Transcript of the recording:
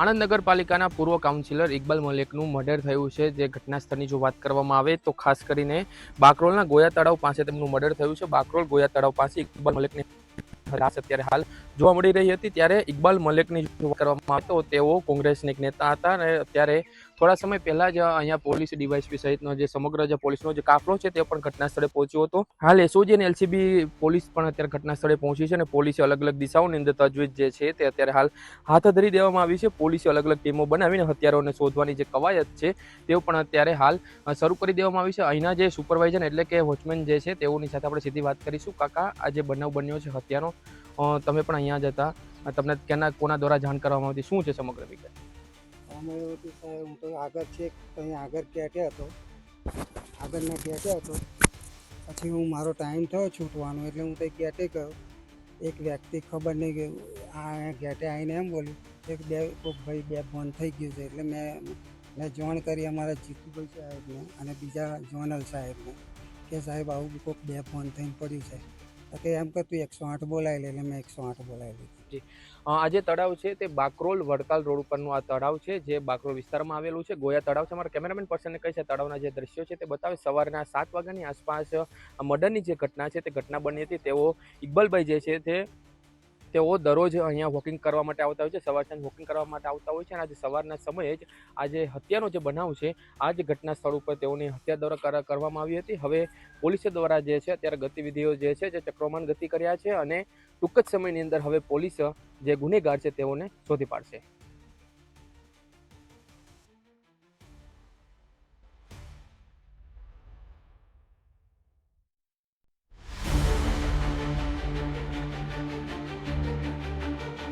આણંદ નગરપાલિકાના પૂર્વ councillor Iqbal મલેકનું murder થયું છે. જે ઘટના સ્થળની જો વાત કરવામાં આવે તો ખાસ કરીને બાકરોલના ગોયા તળાવ પાસે તેમનું મર્ડર થયું છે. બાકરોલ ગોયા તળાવ પાસે ઇકબાલ મલેકની રાસ અત્યારે હાલ જોવા મળી રહી હતી. ત્યારે ઇકબાલ મલેકની કરવામાં આવે તો તેઓ કોંગ્રેસના એક નેતા હતા અને અત્યારે થોડા સમય પહેલા જ અહીંયા પોલીસ ડીવાયસપી સહિતનો જે સમગ્ર જે પોલીસનો જે કાફલો છે તે પણ ઘટના સ્થળે પહોંચ્યો હતો. હાલ એસઓજી અને એલસીબી પોલીસ પણ અત્યારે ઘટના સ્થળે પહોંચી છે અને પોલીસે અલગ અલગ દિશાઓની અંદર તજવીજ જે છે તે અત્યારે હાલ હાથ ધરી દેવામાં આવી છે. પોલીસે અલગ અલગ ટીમો બનાવીને હત્યારોને શોધવાની જે કવાયત છે તેઓ પણ અત્યારે હાલ શરૂ કરી દેવામાં આવી છે. અહીંના જે સુપરવાઇઝર એટલે કે વોચમેન જે છે તેઓની સાથે આપણે સીધી વાત કરીશું. કાકા, આ જે બનાવ બન્યો છે હત્યાનો તમે પણ અહીંયા જ હતા. તમને કેના કોના દ્વારા જાણ કરવામાં આવતી? શું છે સમગ્ર વિગત? અમે હતું સાહેબ હું તો આગળ છે અહીં આગળ કેટે હતો. આગળના કેટે હતો. પછી હું મારો ટાઈમ થયો છૂટવાનો, એટલે હું ત્યાં ગેટે ગયો. એક વ્યક્તિ ખબર નહીં કે આ ગેટે આવીને એમ બોલ્યું કે બે, કોક ભાઈ બે બંધ થઈ ગયું છે. એટલે મેં મેં જોણ કરી અમારા જીતુભાઈ સાહેબને અને બીજા જોનલ સાહેબને કે સાહેબ, આવું કોઈક બે ફોન થઈને પડ્યું છે. તો એમ કે તું એકસો આઠ બોલાવી લે, એટલે મેં એકસો આઠ બોલાવી લીધી. આ જે તળાવ છે તે બાકરોલ વડતાલ રોડ ઉપરનું આ તળાવ છે, જે બાકરોલ વિસ્તારમાં આવેલું છે, ગોયા તળાવ છે. અમારા કેમેરામેન પર્સનને કહે છે, તળાવના જે દ્રશ્યો છે તે બતાવે. સવારના સાત વાગ્યાની આસપાસ મર્ડરની જે ઘટના છે તે ઘટના બની હતી. તેઓ ઇકબાલભાઈ જે છે તે તેઓ દરરોજ અહીંયા વોકિંગ કરવા માટે આવતા હોય છે, સવાર વોકિંગ કરવા માટે આવતા હોય છે અને આજે સવારના સમયે જ આજે હત્યાનો જે બનાવ છે, આ જ ઘટના સ્થળ ઉપર તેઓની હત્યા દ્વારા કર- કરવામાં આવી હતી. હવે પોલીસ દ્વારા જે છે, અત્યારે ગતિવિધિઓ જે છે, જે ચક્રમાન ગતિ કર્યા છે અને ટૂંક જ સમયની અંદર હવે પોલીસ જે ગુનેગાર છે તેઓને શોધી પાડશે.